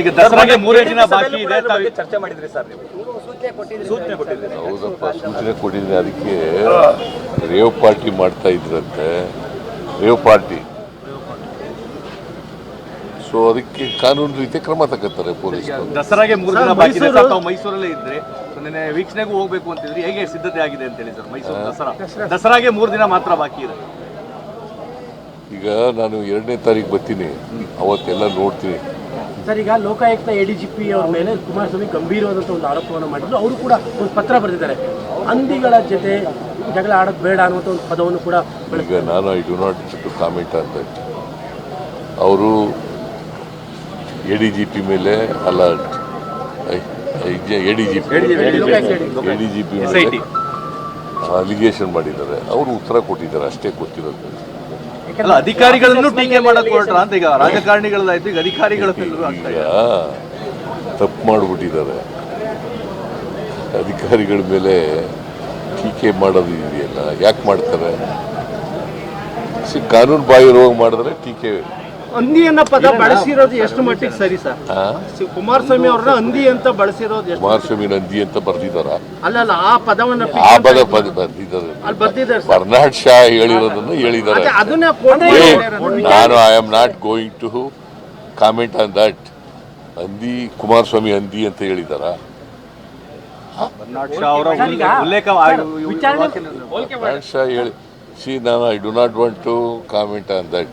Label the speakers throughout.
Speaker 1: ಈಗ ದಸರಾಗೆ ಮೂರೇ ದಿನ ಬಾಕಿ ಇದೆ ತಾವು
Speaker 2: ಚರ್ಚೆ ಮಾಡಿದ್ರಿ ಸರ್ ನೀವು? ಸೂಚನೆ ಕೊಟ್ಟಿದ್ರಿ
Speaker 3: ಹೌದಪ್ಪ ಸೂಚನೆ ಕೊಟ್ಟಿದ್ದೀನಿ ಅದಕ್ಕೆ ರೇವ್ ಪಾರ್ಟಿ ಮಾಡ್ತಾ ಇದ್ರಂತೆ. Rave party. ಸೊ ಅದಕ್ಕೆ ಕಾನೂನು ರೀತಿ ಕ್ರಮ ತಗೋತಾರೆ ಪೊಲೀಸರು
Speaker 1: ದಸರಾಗೆ ಮೂರು ದಿನ ಬಾಕಿ ಇದೆ ಸರ್. ತಾವು ಮೈಸೂರಲ್ಲೇ ಇದ್ರೆ ಸೊ ನಿನ್ನೆ ವೀಕ್ಷಣೆಗೂ ಹೋಗ್ಬೇಕು ಅಂತಿದ್ರಿ ಹೇಗೆ ಸಿದ್ಧತೆ ಆಗಿದೆ ಅಂತ ಹೇಳಿ ಸರ್ ಮೈಸೂರು ದಸರಾ. ದಸರಾಗೆ ಮೂರು ದಿನ ಮಾತ್ರ ಬಾಕಿ ಇದೆ.
Speaker 3: ಈಗ ನಾನು ಎರಡನೇ ತಾರೀಕು ಬರ್ತೀನಿ. ಅವತ್ತೆಲ್ಲ ನೋಡ್ತೀನಿ.
Speaker 4: ಸರ್ ಈಗ ಲೋಕಾಯುಕ್ತ ಎಡಿಜಿಪಿ ಅವರ ಮೇಲೆ ಕುಮಾರಸ್ವಾಮಿ ಗಂಭೀರವಾದಂಥ ಒಂದು ಆರೋಪವನ್ನು ಮಾಡಿದ್ರು. ಅವರು ಕೂಡ ಒಂದು ಪತ್ರ ಬರೆದಿದ್ದಾರೆ. ಹಂದಿಗಳ ಜೊತೆ ಜಗಳ ಆಡೋದು ಬೇಡ ಅನ್ನುವಂಥ ಒಂದು ಪದವನ್ನು ಕೂಡ
Speaker 3: ಈಗ ನಾನು I do not to comment ಅಂತ ಅವರು ಎ ಡಿ ಜಿ ಪಿ ಮೇಲೆ ಅಲ್ಲ A D G P A D G P ಮೇಲೆ ಅಲಿಗೇಷನ್ ಮಾಡಿದ್ದಾರೆ. ಅವರು ಉತ್ತರ ಕೊಟ್ಟಿದ್ದಾರೆ ಅಷ್ಟೇ ಗೊತ್ತಿರೋದು.
Speaker 1: ಅಲ್ಲ ಅಧಿಕಾರಿಗಳನ್ನು ಟೀಕೆ ಮಾಡಕ್ ಹೊರಟ್ರ ಅಂತ ಈಗ ರಾಜಕಾರಣಿಗಳದಾಯ್ತು ಈಗ ಅಧಿಕಾರಿಗಳ
Speaker 3: ತಪ್ಪು ಮಾಡಿಬಿಟ್ಟಿದ್ದಾರೆ. ಅಧಿಕಾರಿಗಳ ಮೇಲೆ ಟೀಕೆ ಮಾಡೋದು ಇದೆಯಲ್ಲ ಯಾಕೆ ಮಾಡ್ತಾರೆ? ಸಿ ಕಾನೂನು ಬಾಹಿರವಾಗಿ ಮಾಡಿದ್ರೆ ಟೀಕೆ
Speaker 4: ಹಂದಿಯನ್ನ ಪದ ಬಳಸಿರೋದು ಎಷ್ಟು ಮಟ್ಟಿಗೆ ಸರಿ ಸರ್? ಕುಮಾರಸ್ವಾಮಿ ಅವ್ರನ್ನ ಹಂದಿ ಅಂತ ಬಳಸಿರೋದು ಎಷ್ಟು
Speaker 3: ಕುಮಾರಸ್ವಾಮಿ ನಂದಿ ಅಂತ ಬರ್ದಿದಾರ
Speaker 4: ಅಲ್ಲ ಆ ಪದವನ್ನ
Speaker 3: ಆ ಪದ ಪದ ಬರ್ದಿದ್ದಾರೆ.
Speaker 4: ಅಲ್ಲಿ ಬರ್ದಿದ್ದಾರೆ
Speaker 3: ಬರ್ನಾಡ್ ಶಾ ಹೇಳಿರೋದನ್ನು ಹೇಳಿದ್ದಾರೆ.
Speaker 4: ಅದನ್ನ
Speaker 3: ನಾನು I am not going to comment on that ಅಂದಿ ಕುಮಾರಸ್ವಾಮಿ ಹಂದಿ ಅಂತ ಹೇಳಿದಾರ
Speaker 1: ಬರ್ನಾಡ್ ಶಾ ಅವರ ಉಲ್ಲೇಖ
Speaker 3: ಬರ್ನಾಡ್ ಶಾ ಹೇಳಿ. ಸಿ ನಾನು I do not want to comment on that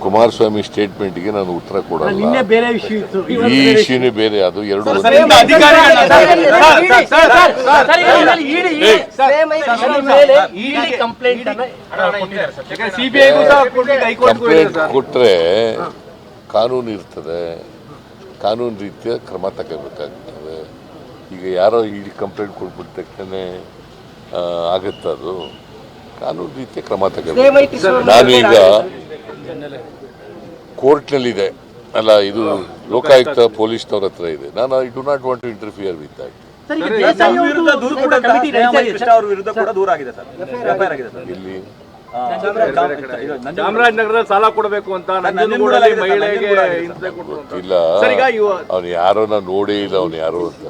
Speaker 3: Kumaraswamy ಸ್ಟೇಟ್ಮೆಂಟ್ಗೆ ನಾನು ಉತ್ತರ ಕೊಡಲ್ಲ
Speaker 4: ನಿನ್ನೆ ಬೇರೆ ವಿಷಯ ಇತ್ತು
Speaker 3: ಈ ಇಶ್ಯೂನೇ ಬೇರೆ ಅದು ಎರಡು
Speaker 4: ಕಂಪ್ಲೇಂಟ್
Speaker 3: ಕೊಟ್ಟರೆ ಕಾನೂನು ಇರ್ತದೆ ಕಾನೂನು ರೀತಿಯ ಕ್ರಮ ತಗೋಬೇಕಾಗ್ತದೆ ಈಗ ಯಾರೋ ಇಡಿ ಕಂಪ್ಲೇಂಟ್ ಕೊಟ್ಬಿಟ್ಟ ತಕ್ಷಣ ಆಗುತ್ತದು ಕಾನೂನು ರೀತಿಯ ಕ್ರಮ ತಗೋಬೇಕು ನಾನು ಈಗ ಕೋರ್ಟ್ನಲ್ಲಿದೆ. ಅಲ್ಲ ಇದು ಲೋಕಾಯುಕ್ತ ಪೊಲೀಸ್ನವ್ರ ಹತ್ರ ಇದೆ. ನಾನು I do not want to interfere with that
Speaker 4: sir, ಈಗ
Speaker 2: ನಮ್ಮ
Speaker 4: ದೇಸಾಯಿ
Speaker 2: ವಿರುದ್ಧ
Speaker 4: ಅವ್ರದ್ದು
Speaker 2: ದೂರು
Speaker 4: ಕಮಿಟಿ ನಡೀತಾ ಇದೆ ಸರ್.
Speaker 2: ವಿರುದ್ಧ ಕೂಡ ದೂರ ಆಗಿದೆ ಸರ್. ಎಫ್ಐಆರ್ ಆಗಿದೆ ಸರ್.
Speaker 3: ಇಲ್ಲಿ
Speaker 1: ಚಾಮರಾಜನಗರದಲ್ಲಿ ಸಾಲ ಕೊಡಬೇಕು ಅಂತ ನಂಜನಗೂಡಲ್ಲಿ ಮಹಿಳೆಗೆ ಹಿಂಸೆ ಕೊಟ್ಟರು ಅಂತ.
Speaker 3: ಇಲ್ಲ
Speaker 1: ಸರ್, ಈಗ ಇವ-
Speaker 3: ಅವನು ಯಾರೋ ನಾನು ನೋಡೇ ಇಲ್ಲ ಅವ್ನು ಯಾರೋ ಅಂತ.